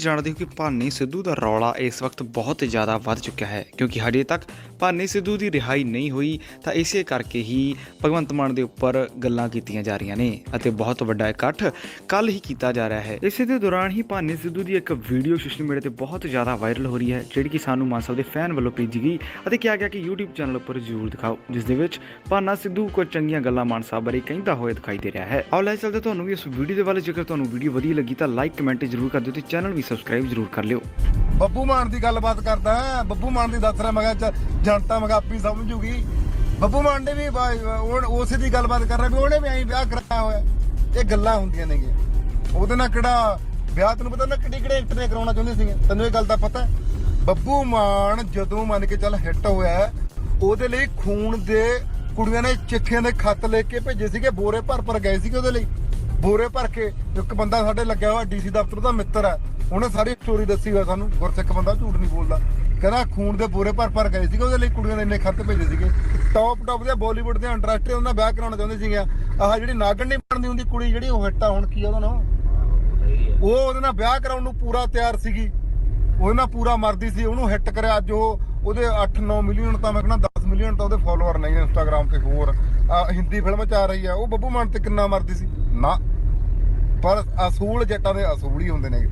ਜਾਣਦੇ ਹੋ ਕਿ ਭਾਨੀ ਸਿੱਧੂ ਦਾ ਰੌਲਾ ਇਸ ਵਕਤ ਬਹੁਤ ਜ਼ਿਆਦਾ ਵੱਧ ਚੁੱਕਿਆ ਹੈ, ਕਿਉਂਕਿ ਹਜੇ ਤੱਕ ਭਾਨੀ ਸਿੱਧੂ ਦੀ ਰਿਹਾਈ ਨਹੀਂ ਹੋਈ, ਤਾਂ ਇਸੇ ਕਰਕੇ ਹੀ ਭਗਵੰਤ ਮਾਨ ਦੇ ਉੱਪਰ ਗੱਲਾਂ ਕੀਤੀਆਂ ਜਾ ਰਹੀਆਂ ਨੇ ਅਤੇ ਬਹੁਤ ਵੱਡਾ ਇਕੱਠ ਕੱਲ ਹੀ ਕੀਤਾ ਜਾ ਰਿਹਾ ਹੈ। ਇਸੇ ਦੇ ਦੌਰਾਨ ਹੀ ਭਾਨੀ ਸਿੱਧੂ ਦੀ ਇੱਕ ਵੀਡੀਓ ਸੋਸ਼ਲ ਮੀਡੀਆ ਤੇ ਬਹੁਤ ਜ਼ਿਆਦਾ ਵਾਇਰਲ ਹੋ ਰਹੀ ਹੈ, ਜਿਹੜੀ ਕਿ ਸਾਨੂੰ ਮਾਨ ਸਾਹਿਬ ਦੇ ਫੈਨ ਵੱਲੋਂ ਭੇਜੀ ਗਈ ਅਤੇ ਕਿਹਾ ਗਿਆ ਕਿ YouTube ਚੈਨਲ ਉੱਪਰ ਜ਼ਰੂਰ ਦਿਖਾਓ, ਜਿਸ ਦੇ ਵਿੱਚ ਭਾਨਾ ਸਿੱਧੂ ਕੋਈ ਚੰਗੀਆਂ ਗੱਲਾਂ ਮਾਨ ਸਾਹਿਬ ਬਾਰੇ ਕਹਿੰਦਾ ਹੋਇਆ ਦਿਖਾਈ ਦੇ ਰਿਹਾ ਹੈ। ਆਓ ਲੈ ਚੱਲਦੇ ਤੁਹਾਨੂੰ ਵੀ ਇਸ ਵੀਡੀਓ ਦੇ ਵੱਲ, ਜੇਕਰ ਤੁਹਾਨੂੰ ਵੀਡੀਓ ਵਧੀਆ ਲੱਗੀ ਤਾਂ ਲਾਈਕ ਕਮੈਂਟ ਜ਼ਰੂਰ ਕਰ ਦਿਓ ਤੇ ਚੈਨਲ ਵੀ ਸਬਸਕ੍ਰਾਈਬ ਜ਼ਰੂਰ ਕਰ ਲਿਓ। ਬੱਬੂ ਮਾਨ ਦੀ ਗੱਲਬਾਤ ਕਰਦਾ ਬੱਬੂ ਮਾਨ ਦੀ ਦੱਸ ਰਿਹਾ, ਮੈਂ ਕਿਹਾ ਜਨਤਾ ਮੈਂ ਆਪੀ ਸਮਝੂਗੀ। ਬੱਬੂ ਮਾਨ ਨੇ ਵੀ ਉਸੇ ਦੀ ਗੱਲਬਾਤ ਕਰ ਰਿਹਾ ਵੀ ਉਹਨੇ ਵੀ ਐਂ ਵਿਆਹ ਕਰਾਇਆ ਹੋਇਆ। ਇਹ ਗੱਲਾਂ ਹੁੰਦੀਆਂ ਨੇਗੀਆਂ। ਉਹਦੇ ਨਾਲ ਕਿਹੜਾ ਵਿਆਹ ਤੈਨੂੰ ਪਤਾ ਨਾ ਕਿਹੜੀ ਕਿਹੜੇ ਐਕਟਰ ਨੇ ਕਰਾਉਣਾ ਚਾਹੁੰਦੇ ਸੀਗੇ? ਤੈਨੂੰ ਇਹ ਗੱਲ ਦਾ ਪਤਾ ਬੱਬੂ ਮਾਨ ਜਦੋਂ ਮੰਨ ਕੇ ਚੱਲ ਹਿੱਟ ਹੋਇਆ ਉਹਦੇ ਲਈ ਖੂਨ ਦੇ ਕੁੜੀਆਂ ਨੇ ਚਿੱਠੀਆਂ ਦੇ ਖੱਤ ਲੈ ਕੇ ਭੇਜੇ ਸੀਗੇ। ਬੋਰੇ ਭਰ ਭਰ ਗਏ ਸੀਗੇ ਉਹਦੇ ਲਈ। ਬੋਰੇ ਭਰ ਕੇ ਇੱਕ ਬੰਦਾ ਸਾਡੇ ਲੱਗਿਆ ਹੋਇਆ ਡੀਸੀ ਦਫ਼ਤਰ ਦਾ ਮਿੱਤਰ ਹੈ। ਉਹਨੇ ਸਾਰੀ ਸਟੋਰੀ ਦੱਸੀ ਹੋਇਆ ਸਾਨੂੰ। ਗੁਰਸਿੱਖ ਬੰਦਾ ਝੂਠ ਨਹੀਂ ਬੋਲਦਾ। ਕਹਿੰਦਾ ਖੂਨ ਦੇ ਬੋਰੇ ਭਰ ਭਰ ਗਏ ਸੀਗੇ, ਉਹਦੇ ਲਈ ਕੁੜੀਆਂ ਨੇ ਇੰਨੇ ਖਰਚ ਭੇਜੇ ਸੀਗੇ। ਟੌਪ ਟੌਪ ਦੇ ਬਾਲੀਵੁੱਡ ਦੇ ਇੰਡਸਟਰੀ ਉਹਨਾਂ ਦਾ ਵਿਆਹ ਕਰਾਉਣਾ ਚਾਹੁੰਦੇ ਸੀਗੇ ਆਹ ਜਿਹੜੀ ਨਾਗਣ ਨਹੀਂ ਬਣਦੀ ਹੁੰਦੀ ਕੁੜੀ ਜਿਹੜੀ, ਉਹ ਹਿੱਟਾ ਹੁਣ ਕੀ ਉਹਦਾ ਨਾਮ? ਉਹ ਉਹਦੇ ਨਾਲ ਵਿਆਹ ਕਰਾਉਣ ਨੂੰ ਪੂਰਾ ਤਿਆਰ ਸੀਗੀ। ਉਹਦੇ ਨਾਲ ਪੂਰਾ ਮਰਦੀ ਸੀ, ਉਹਨੂੰ ਹਿੱਟ ਕਰਿਆ ਅੱਜ ਉਹ, ਉਹਦੇ 8-9 ਮਿਲੀਅਨ ਤਾਂ ਮੈਂ ਕਹਿੰਦਾ 10 ਮਿਲੀਅਨ ਤਾਂ ਉਹਦੇ ਫਾਲੋਅਰ ਨਹੀਂ ਇੰਸਟਾਗ੍ਰam ਤੇ ਹੋਰ। ਹਿੰਦੀ ਫਿਲਮ ਚ ਆ ਰਹੀ ਆ, ਉਹ ਬੱਬੂ ਮਾਨ ਤੇ ਕਿੰਨਾ ਮਰਦੀ ਸੀ? ਨਾ। ਪਰ ਅਸੂਲ ਜੱਟਾਂ ਦੇ ਅਸੂਲ ਹੀ ਹੁੰਦੇ ਨੇ।